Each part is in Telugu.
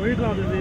వెయిట్ రాదు ఇది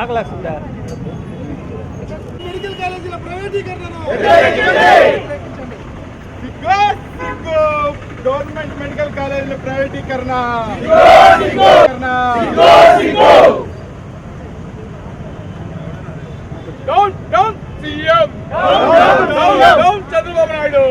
ಆಗ್ಲಾಗ್ತದೆ మెడికల్ కాలేజీల ప్రైవేటీకరణ గవర్నమెంట్ మెడికల్ కాలేజీల ప్రైవేటీకరణ down down CM down Chandrababu Naidu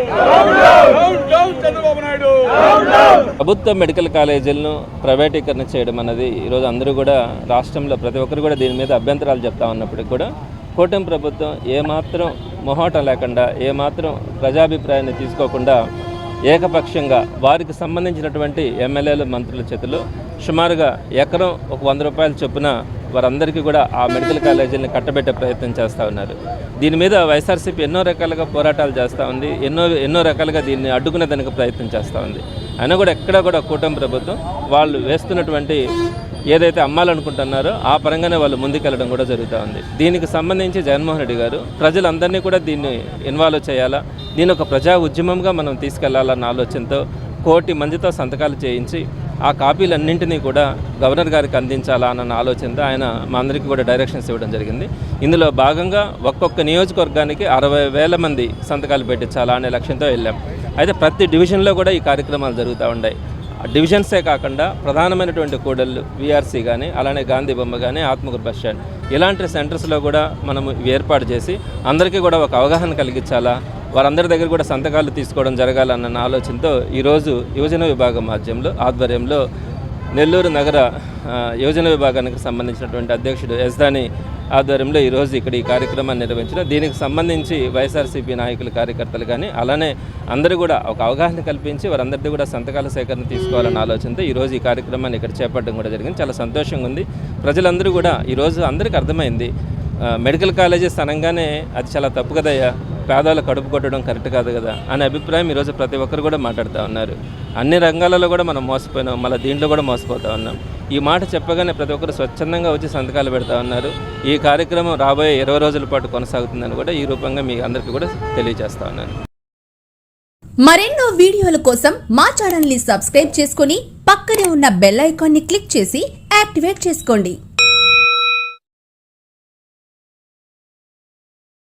ప్రభుత్వ మెడికల్ కాలేజీలను ప్రైవేటీకరణ చేయడం అన్నది ఈరోజు అందరూ కూడా రాష్ట్రంలో ప్రతి ఒక్కరు కూడా దీని మీద అభ్యంతరాలు చెప్తా ఉన్నప్పటికీ కూడా కూటమి ప్రభుత్వం ఏమాత్రం మొహోటం లేకుండా ఏమాత్రం ప్రజాభిప్రాయాన్ని తీసుకోకుండా ఏకపక్షంగా వారికి సంబంధించినటువంటి ఎమ్మెల్యేలు మంత్రుల చేతిలో సుమారుగా ఎకరం ఒక వంద రూపాయల చొప్పున వారందరికీ కూడా ఆ మెడికల్ కాలేజీలను కట్టబెట్టే ప్రయత్నం చేస్తూ ఉన్నారు. దీని మీద వైఎస్ఆర్సీపీ ఎన్నో రకాలుగా పోరాటాలు చేస్తూ ఉంది ఎన్నో ఎన్నో రకాలుగా దీన్ని అడ్డుకునేదానికి ప్రయత్నం చేస్తూ ఉంది. అయినా కూడా ఎక్కడ కూడా కూటమి ప్రభుత్వం వాళ్ళు వేస్తున్నటువంటి ఏదైతే అమ్మాలనుకుంటున్నారో ఆ పరంగానే వాళ్ళు ముందుకెళ్ళడం కూడా జరుగుతూ ఉంది. దీనికి సంబంధించి జగన్మోహన్ రెడ్డి గారు ప్రజలందరినీ కూడా దీన్ని ఇన్వాల్వ్ చేయాలా? దీని ఒక ప్రజా ఉద్యమంగా మనం తీసుకెళ్ళాలన్న ఆలోచనతో కోటి మందితో సంతకాలు చేయించి ఆ కాపీలన్నింటినీ కూడా గవర్నర్ గారికి అందించాలా అన్న ఆలోచనతో ఆయన మా అందరికీ కూడా డైరెక్షన్స్ ఇవ్వడం జరిగింది. ఇందులో భాగంగా ఒక్కొక్క నియోజకవర్గానికి అరవై వేల మంది సంతకాలు పెట్టించాలా అనే లక్ష్యంతో వెళ్ళాం. అయితే ప్రతి డివిజన్లో కూడా ఈ కార్యక్రమాలు జరుగుతూ ఉన్నాయి డివిజన్సే కాకుండా ప్రధానమైనటువంటి కూడళ్ళు విఆర్సీ కానీ అలానే గాంధీ బొమ్మ కానీ ఆత్మకూరు బస్ స్టాండ్ ఇలాంటి సెంటర్స్లో కూడా మనం ఏర్పాటు చేసి అందరికీ కూడా ఒక అవగాహన కలిగించాలా? వారందరి దగ్గర కూడా సంతకాలు తీసుకోవడం జరగాలన్న ఆలోచనతో ఈరోజు యువజన విభాగం మాధ్యమంలో ఆధ్వర్యంలో నెల్లూరు నగర యోజన యువజన విభాగానికి సంబంధించినటువంటి అధ్యక్షుడు యజ్దాని ఆధ్వర్యంలో ఈరోజు ఇక్కడ ఈ కార్యక్రమాన్ని నిర్వహించడం దీనికి సంబంధించి వైఎస్ఆర్సీపీ నాయకులు కార్యకర్తలు కానీ అలానే అందరూ కూడా ఒక అవగాహన కల్పించి వారందరిది కూడా సంతకాల సేకరణ తీసుకోవాలన్న ఆలోచనతో ఈరోజు ఈ కార్యక్రమాన్ని ఇక్కడ చేపట్టడం కూడా జరిగింది. చాలా సంతోషంగా ఉంది. ప్రజలందరూ కూడా ఈరోజు అందరికీ అర్థమైంది. మెడికల్ కాలేజెస్ అనగానే అది చాలా తప్పు కదయ్యా. పేదవాళ్ళు కడుపు కొట్టడం కరెక్ట్ కాదు కదా అనే అభిప్రాయం ఈరోజు ప్రతి ఒక్కరు కూడా మాట్లాడుతూ ఉన్నారు. అన్ని రంగాలలో కూడా మనం మోసపోయినాం మళ్ళీ దీంట్లో కూడా మోసపోతూ ఉన్నాం. ఈ మాట చెప్పగానే ప్రతి ఒక్కరు స్వచ్ఛందంగా వచ్చి సంతకాలు పెడతా ఉన్నారు. ఈ కార్యక్రమం రాబోయే ఇరవై రోజుల పాటు కొనసాగుతుందని కూడా ఈ రూపంగా మీ అందరికీ కూడా తెలియజేస్తా ఉన్నాను. మరెన్నో వీడియోల కోసం మా ఛానల్ని సబ్స్క్రైబ్ చేసుకుని పక్కనే ఉన్న బెల్ ఐకాన్ని క్లిక్ చేసి యాక్టివేట్ చేసుకోండి.